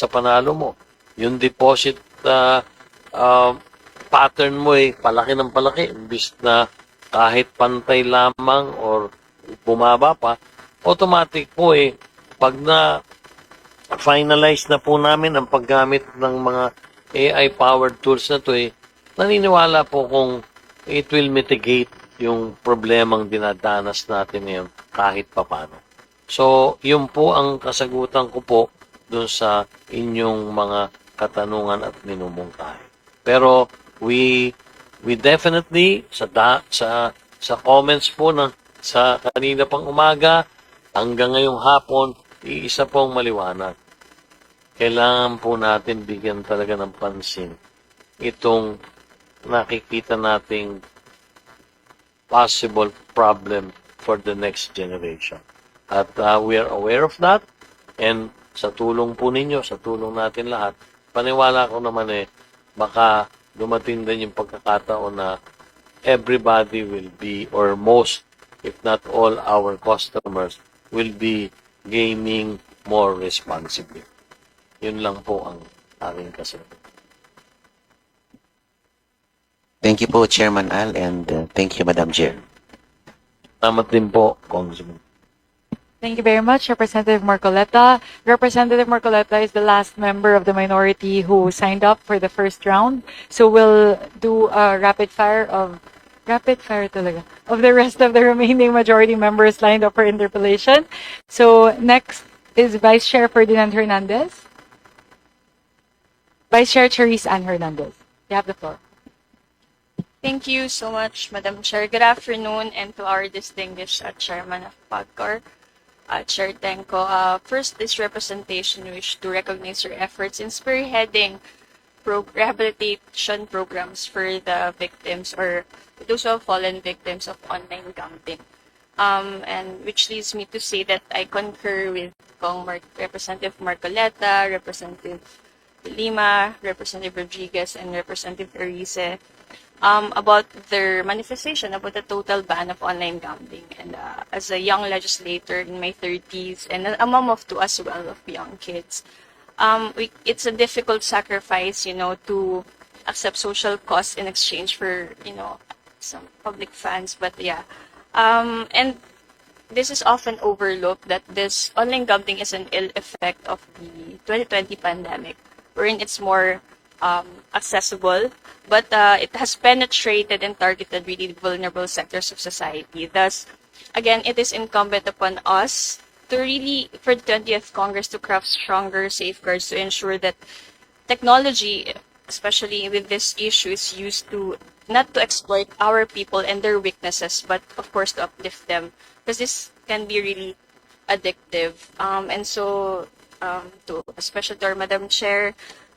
sa panalo mo. Yung deposit uh, uh, pattern mo ay palaki ng palaki. Imbis na kahit pantay lamang or bumaba pa, automatic po eh, pag na finalize na po namin ang paggamit ng mga AI-powered tools na to eh, naniniwala po kung it will mitigate yung problemang dinadanas natin ngayon kahit papano. So, yun po ang kasagutan ko po dun sa inyong mga katanungan at minumungkahi. Pero we we definitely sa da, sa sa comments po ng sa kanina pang umaga hanggang ngayong hapon iisa pong maliwanag. Kailangan po natin bigyan talaga ng pansin itong nakikita nating possible problem for the next generation. At uh, we are aware of that and sa tulong po ninyo, sa tulong natin lahat, paniwala ko naman eh, baka dumating din yung pagkakataon na everybody will be, or most, if not all our customers, will be gaming more responsibly. Yun lang po ang aking kasagot. Thank you po, Chairman Al, and uh, thank you, Madam Chair. Salamat din po, Congressman. Thank you very much, Representative Marcoleta. Representative Marcoleta is the last member of the minority who signed up for the first round. So we'll do a rapid fire of rapid fire talaga of the rest of the remaining majority members lined up for interpellation. So next is Vice Chair Ferdinand Hernandez. Vice Chair Charisse Ann Hernandez. You have the floor. Thank you so much, Madam Chair. Good afternoon, and to our distinguished Chairman of PAGCOR, uh, Chair Tenko. Uh, first, this representation wish to recognize your efforts in spearheading pro- rehabilitation programs for the victims or those who have fallen victims of online gambling. Um, and which leads me to say that I concur with Kong Mar- Representative Marcoleta, Representative Lima, Representative Rodriguez, and Representative Erice um, about their manifestation about the total ban of online gambling. And uh, as a young legislator in my 30s and a mom of two as well of young kids, um, we, it's a difficult sacrifice, you know, to accept social costs in exchange for, you know, some public funds. But yeah, um, and this is often overlooked that this online gambling is an ill effect of the 2020 pandemic, wherein it's more um, accessible, but uh, it has penetrated and targeted really vulnerable sectors of society. Thus, again, it is incumbent upon us to really, for the 20th Congress, to craft stronger safeguards to ensure that technology, especially with this issue, is used to not to exploit our people and their weaknesses, but of course to uplift them, because this can be really addictive. Um, and so, um, to especially to our Madam Chair,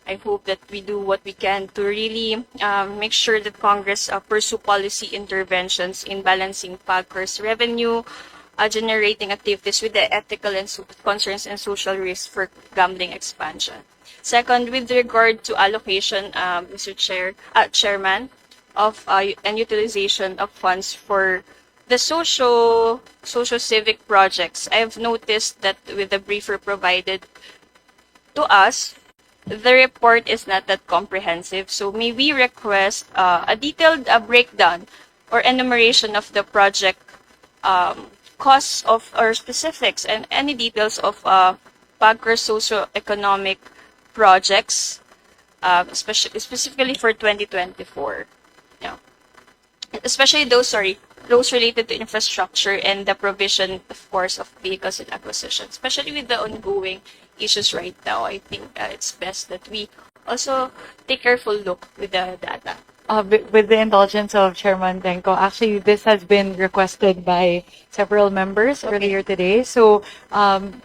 I hope that we do what we can to really um, make sure that Congress uh, pursue policy interventions in balancing PAGCOR's revenue, uh, generating activities with the ethical and so- concerns and social risks for gambling expansion. Second, with regard to allocation, um, Mr. Chair, uh, Chairman, of uh, and utilization of funds for the social social civic projects, I have noticed that with the briefer provided to us, the report is not that comprehensive. So may we request uh, a detailed uh, breakdown or enumeration of the project um, costs of or specifics and any details of uh, socio-economic projects, uh, especially specifically for 2024. Yeah. Especially those, sorry, those related to infrastructure and the provision, of course, of vehicles and acquisition, especially with the ongoing issues right now. I think uh, it's best that we also take careful look with the data. Uh, with the indulgence of Chairman Tenko, actually, this has been requested by several members Okay. earlier today. So, um,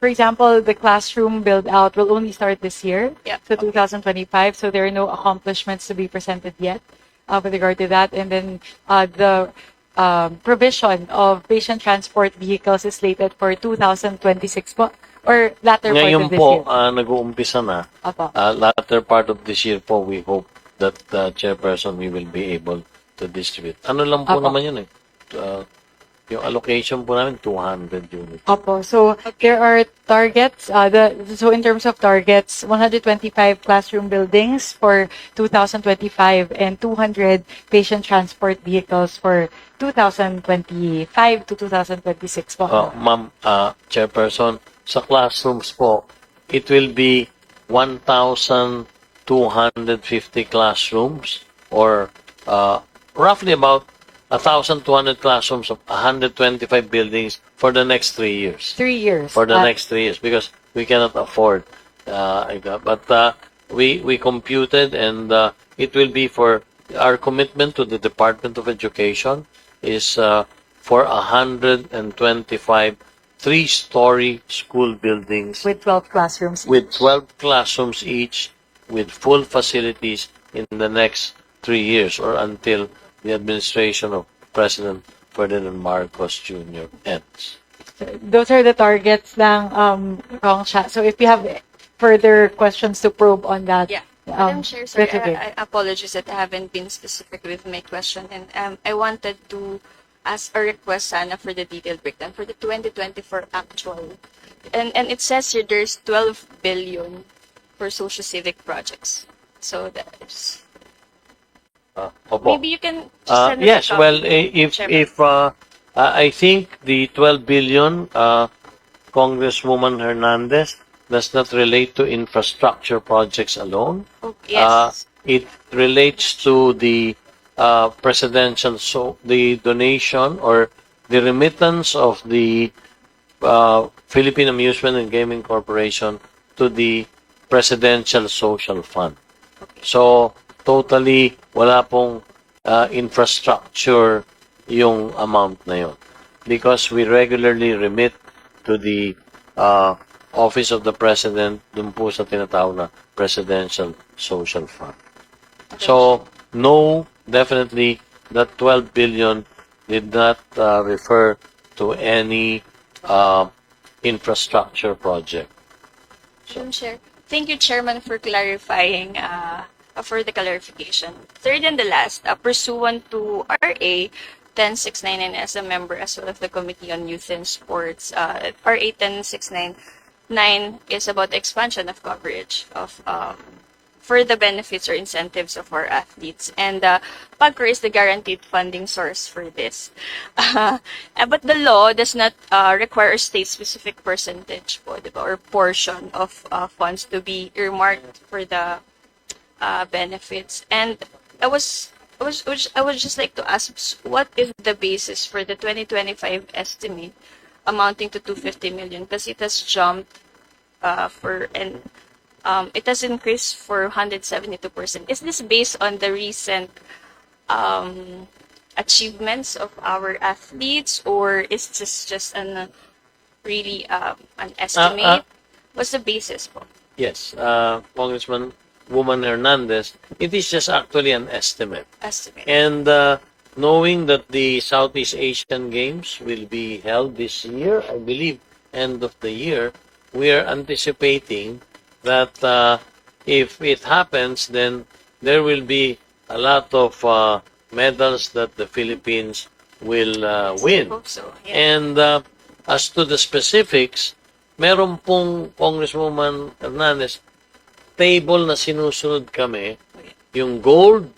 for example, the classroom build out will only start this year, Yeah. so 2025. So there are no accomplishments to be presented yet uh, with regard to that. And then uh, the um, provision of patient transport vehicles is slated for 2026 po, or latter part Ngayon of this po, year. ah, nag-uumpisa na. Apo. Uh, latter part of this year po, we hope that uh, chairperson we will be able to distribute. Ano lang po Apo. naman yun eh. Uh, Yung allocation po namin, 200 units. Opo. So there are targets. Uh, the so in terms of targets, 125 classroom buildings for 2025 and 200 patient transport vehicles for 2025 to 2026 po. Uh, Ma'am, uh, Chairperson, sa classrooms po, it will be 1,250 classrooms or uh, roughly about 1,200 classrooms of 125 buildings for the next three years. Three years. For the Uh, next three years because we cannot afford. Uh, but uh, we we computed and uh, it will be for our commitment to the Department of Education is uh, for 125 three-story school buildings with 12 classrooms. with 12 classrooms each with full facilities in the next three years or until the administration of President Ferdinand Marcos Jr. ends. Those are the targets lang, um, Kong Cha. So if you have further questions to probe on that, Yeah. um, Madam Chair, sorry, that's okay. I, I apologize that I haven't been specific with my question. And um, I wanted to ask a request sana for the detailed breakdown for the 2024 actual. And, and it says here there's 12 billion for social civic projects. So that's, Uh, opo. maybe you can just Uh, send us a yes, copy, well, i- if Chairman. if uh, uh, I think the 12 billion, uh, Congresswoman Hernandez, does not relate to infrastructure projects alone. Oh, Uh, yes. it relates to the uh, presidential, so the donation or the remittance of the uh, Philippine Amusement and Gaming Corporation to the Presidential Social Fund. So, totally wala pong uh, infrastructure yung amount na yun. Because we regularly remit to the uh, Office of the President dun po sa tinatawag na Presidential Social Fund. So, no, definitely, that 12 billion did not uh, refer to any uh, infrastructure project. Chair. Thank you, Chairman, for clarifying, uh, for the clarification. Third and the last, uh, pursuant to RA 10699 as a member as well of the Committee on Youth and Sports, uh, RA 10699 is about the expansion of coverage of um, for the benefits or incentives of our athletes. And uh, PAGCOR is the guaranteed funding source for this. Uh, but the law does not uh, require a state-specific percentage po, di ba, or portion of uh, funds to be earmarked for the uh, benefits. And I was, I was, I was- I would just like to ask, what is the basis for the 2025 estimate amounting to 250 million? Because it has jumped uh, for and um, it has increased for 172%. Is this based on the recent um, achievements of our athletes, or is this just an uh, really um, an estimate? What's the basis po? Yes, uh, Congressman Woman Hernandez, it is just actually an estimate. Estimate. And uh, knowing that the Southeast Asian Games will be held this year, I believe, end of the year, we are anticipating that uh, if it happens, then there will be a lot of uh, medals that the Philippines will uh, I win. hope so. Yeah. And uh, as to the specifics, meron pong Congresswoman Hernandez, table na sinusunod kami, yung gold,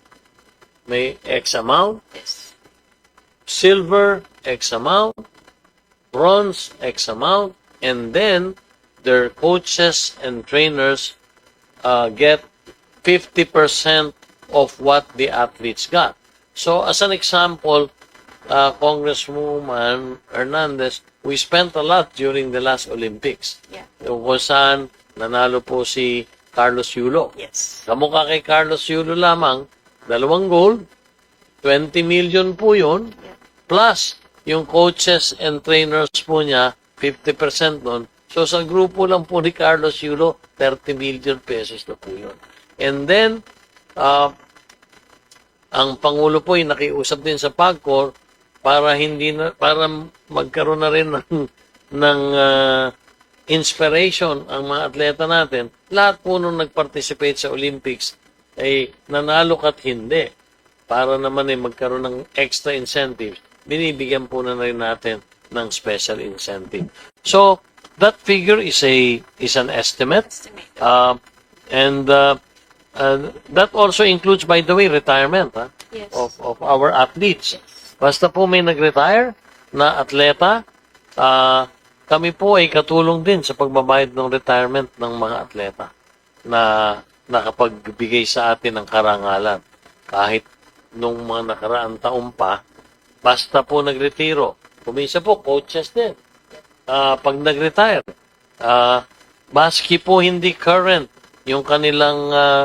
may X amount, Yes. silver, X amount, bronze, X amount, and then their coaches and trainers uh, get 50% of what the athletes got. So, as an example, uh, Congresswoman Hernandez, we spent a lot during the last Olympics. Yeah. Kung saan nanalo po si Carlos Yulo. Yes. Kamukha kay Carlos Yulo lamang, dalawang gold, 20 million po yun, Yeah. plus yung coaches and trainers po niya, 50% nun. So sa grupo lang po ni Carlos Yulo, 30 million pesos na po yun. And then, uh, ang Pangulo po ay nakiusap din sa PAGCOR para hindi na, para magkaroon na rin ng, ng ah, inspiration ang mga atleta natin. Lahat po nung nag-participate sa Olympics ay nanalo kat hindi. Para naman ay magkaroon ng extra incentives binibigyan po na rin natin ng special incentive. So, that figure is a is an estimate. Uh, and uh, uh, that also includes, by the way, retirement ah, Yes. of, of our athletes. Basta po may nag-retire na atleta, ah, kami po ay katulong din sa pagbabayad ng retirement ng mga atleta na nakapagbigay sa atin ng karangalan. Kahit nung mga nakaraang taon pa, basta po nagretiro. Kumisa po, coaches din. Ah, pag nag-retire, ah, maski po hindi current yung kanilang ah,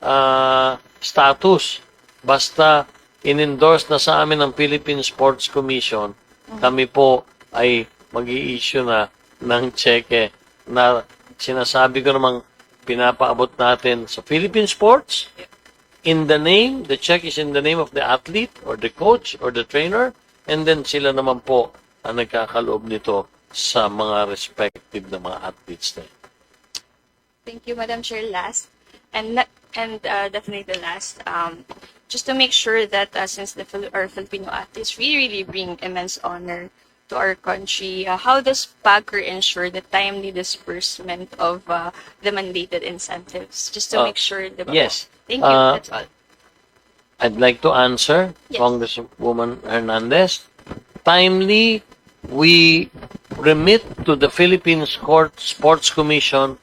ah, status, basta in-endorse na sa amin ng Philippine Sports Commission, kami po ay mag issue na ng cheque na sinasabi ko namang pinapaabot natin sa Philippine Sports. In the name, the check is in the name of the athlete or the coach or the trainer and then sila naman po ang nagkakaloob nito sa mga respective na mga athletes na. Thank you, Madam Chair. Last and and uh, definitely the last, um, just to make sure that uh, since the Fili- our Filipino athletes really really bring immense honor to our country, uh, how does PAGCOR ensure the timely disbursement of uh, the mandated incentives? Just to Uh, make sure the yes. Thank you. Uh, That's all. I'd like to answer Yes. Congresswoman Hernandez. Timely, we remit to the Philippine Court Sports Commission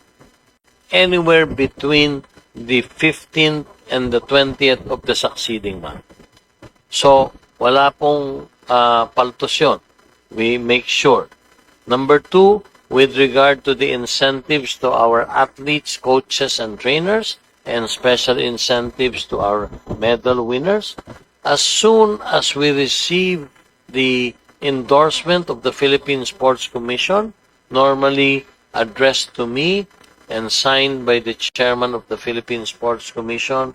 anywhere between the 15th and the 20th of the succeeding month. So, wala pong uh, paltos yun. We make sure. Number two, with regard to the incentives to our athletes, coaches, and trainers, and special incentives to our medal winners, as soon as we receive the endorsement of the Philippine Sports Commission, normally addressed to me and signed by the chairman of the Philippine Sports Commission,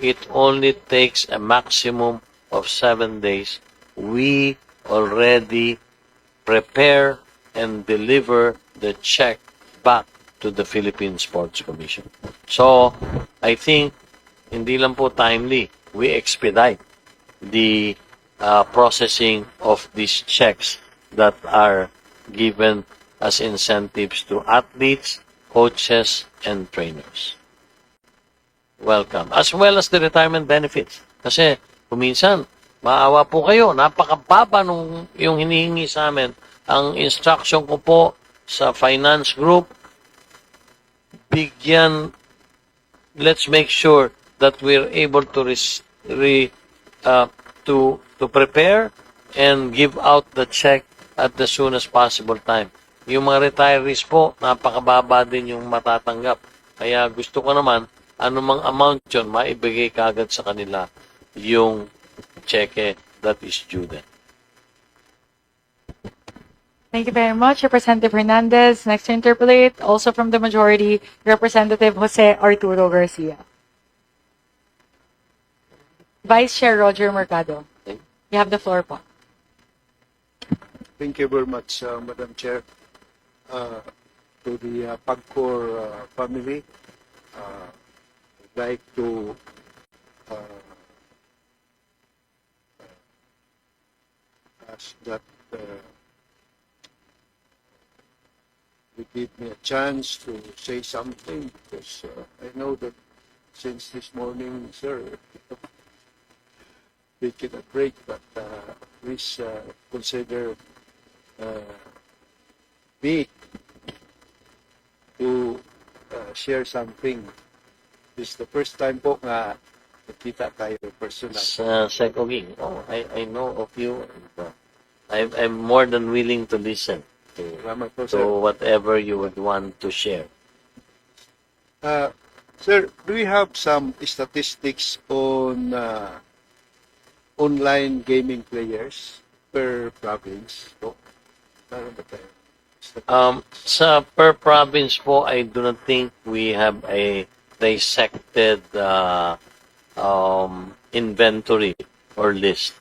it only takes a maximum of seven days. We already prepare and deliver the check back to the Philippine Sports Commission. So, I think hindi lang po timely, we expedite the uh, processing of these checks that are given as incentives to athletes, coaches, and trainers. Welcome. As well as the retirement benefits. Kasi, kuminsan, maawa po kayo, napakababa nung yung hinihingi sa amin. Ang instruction ko po sa finance group, bigyan, let's make sure that we're able to res, re, uh, to to prepare and give out the check at the soonest possible time. Yung mga retirees po, napakababa din yung matatanggap. Kaya gusto ko naman, anumang amount yun, maibigay kagad sa kanila yung cheque that is due them. Thank you very much, Representative Hernandez. Next to interpolate, also from the majority, Representative Jose Arturo Garcia. Vice Chair Roger Mercado. You have the floor po. Thank you very much, uh, Madam Chair. Uh, to the uh, PAGCOR uh, family, uh, I'd like to uh, ask that uh, you give me a chance to say something because uh, I know that since this morning, sir, taking a break, but uh, please uh, consider uh, me to uh, share something. This is the first time po nga nakita tayo personal. Sa Secoging, oh, I, I know of you. And, uh, I'm, I'm more than willing to listen to, Salamat po, sir. to whatever you would want to share. Uh, sir, do we have some statistics on uh, online gaming players per province po? Meron ba tayo? Um, sa per province po, I do not think we have a dissected uh, um, inventory or list.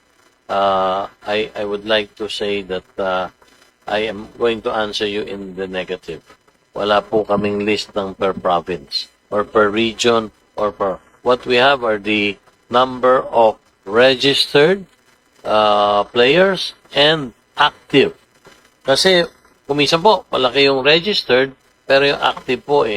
Uh, I, I would like to say that uh, I am going to answer you in the negative. Wala po kaming list ng per province or per region or per... What we have are the number of registered uh, players and active. Kasi kuminsan po, malaki yung registered, pero yung active po eh,